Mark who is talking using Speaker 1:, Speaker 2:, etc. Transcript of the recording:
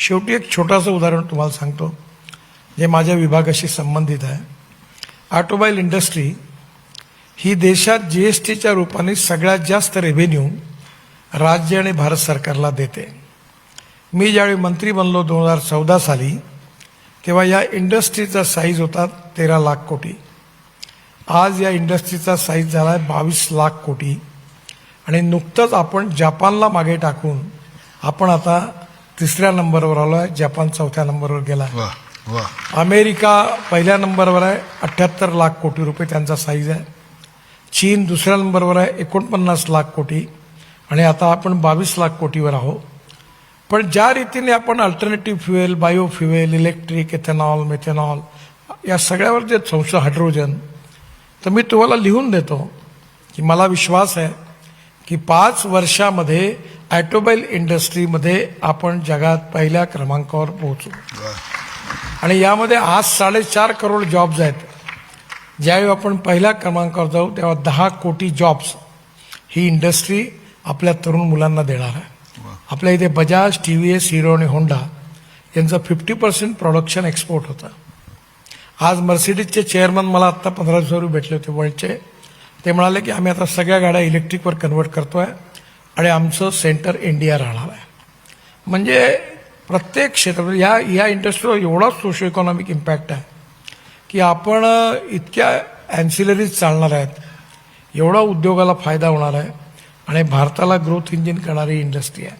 Speaker 1: शेवटी एक छोटंसं उदाहरण तुम्हाला सांगतो जे माझ्या विभागाशी संबंधित आहे. ऑटोमोबाईल इंडस्ट्री ही देशात जी एस टीच्या रूपाने सगळ्यात जास्त रेव्हेन्यू राज्य आणि भारत सरकारला देते. मी ज्यावेळी मंत्री बनलो दोन हजार चौदा साली तेव्हा या इंडस्ट्रीचा साईज होता तेरा लाख कोटी. आज या इंडस्ट्रीचा साईज झाला आहे बावीस लाख कोटी. आणि नुकतंच आपण जापानला मागे टाकून आपण आता तिसऱ्या नंबरवर आलो आहे. जपान चौथ्या नंबरवर गेला अमेरिका पहिल्या नंबरवर आहे. अठ्ठ्याहत्तर लाख कोटी रुपये त्यांचा साईज आहे. चीन दुसऱ्या नंबरवर आहे. एकोणपन्नास लाख कोटी. आणि आता आपण बावीस लाख कोटीवर आहोत. पण ज्या रीतीने आपण alternative fuel bio fuel electric ethanol methanol या सगळ्यावर जे संशय हायड्रोजन तर मी तुम्हाला लिहून देतो की मला विश्वास आहे की पाच वर्षामध्ये ॲटोमोबाईल इंडस्ट्रीमध्ये आपण जगात पहिल्या क्रमांकावर पोहोचू. आणि यामध्ये आज साडेचार करोड जॉब्स आहेत. ज्यावेळी आपण पहिल्या क्रमांकावर जाऊ तेव्हा दहा कोटी जॉब्स ही इंडस्ट्री आपल्या तरुण मुलांना देणार आहे. आपल्या इथे Bajaj T V S Hero आणि होंडा यांचं फिफ्टी पर्सेंट प्रोडक्शन एक्सपोर्ट होतं. आज मर्सिडीजचे चेअरमन मला आत्ता पंधरा दिवसापूर्वी भेटले होते वर्ल्डचे. ते म्हणाले की आम्ही आता सगळ्या गाड्या इलेक्ट्रिकवर कन्वर्ट आहे आणि आमचं सेंटर इंडिया राहणार आहे. म्हणजे प्रत्येक क्षेत्रात ह्या या इंडस्ट्रीवर एवढा सोशो इकॉनॉमिक इम्पॅक्ट आहे की आपण इतक्या ॲन्सिलरीज चालणार आहेत. एवढा उद्योगाला फायदा होणार आहे आणि भारताला ग्रोथ इंजिन करणारी इंडस्ट्री आहे.